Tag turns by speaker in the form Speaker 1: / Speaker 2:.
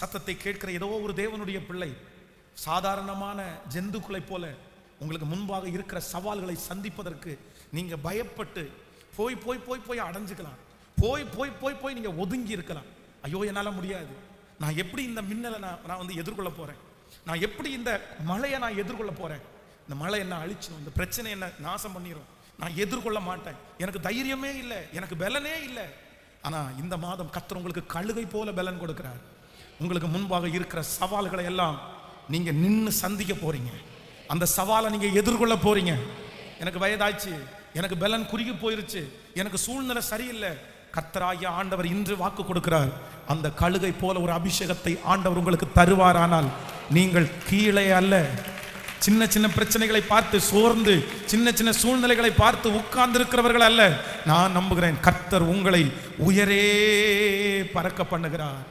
Speaker 1: சத்தத்தை கேட்கிற ஏதோ ஒரு தேவனுடைய பிள்ளை சாதாரணமான ஜந்துக்களை போல உங்களுக்கு முன்பாக இருக்கிற சவால்களை சந்திப்பதற்கு நீங்க பயப்பட்டு போய் போய் போய் போய் அடைஞ்சுக்கலாம். போய் போய் போய் போய் நீங்க ஒதுங்கி இருக்கலாம். ஐயோ என்னால் முடியாது. நான் எப்படி இந்த மின்னலை நான் நான் வந்து எதிர்கொள்ள போறேன்? நான் எப்படி இந்த மழையை நான் எதிர்கொள்ள போறேன்? இந்த மழை என்ன அழிச்சிடும் இந்த பிரச்சனை என்ன நாசம் பண்ணிடும் நான் எதிர்கொள்ள மாட்டேன். எனக்கு தைரியமே இல்லை. எனக்கு பலனே இல்லை. ஆனால் இந்த மாதம் கத்தர் உங்களுக்கு கழுகை போல பலன் கொடுக்குறாரு. உங்களுக்கு முன்பாக இருக்கிற சவால்களை எல்லாம் நீங்க நின்று சந்திக்க போறீங்க. அந்த சவாலை நீங்க எதிர்கொள்ள போறீங்க. எனக்கு வயதாச்சு எனக்கு பலன் குறுகி போயிருச்சு எனக்கு சூழ்நிலை சரியில்லை. கர்த்தராகிய ஆண்டவர் இன்று வாக்கு கொடுக்கிறார். அந்த கழுகை போல ஒரு அபிஷேகத்தை ஆண்டவர் உங்களுக்கு தருவாரானால் நீங்கள் கீழே அல்ல. சின்ன சின்ன பிரச்சனைகளை பார்த்து சோர்ந்து சின்ன சின்ன சூழ்நிலைகளை பார்த்து உட்கார்ந்து இருக்கிறவர்கள் அல்ல. நான் நம்புகிறேன் கர்த்தர் உங்களை உயரே பறக்க பண்ணுகிறார்.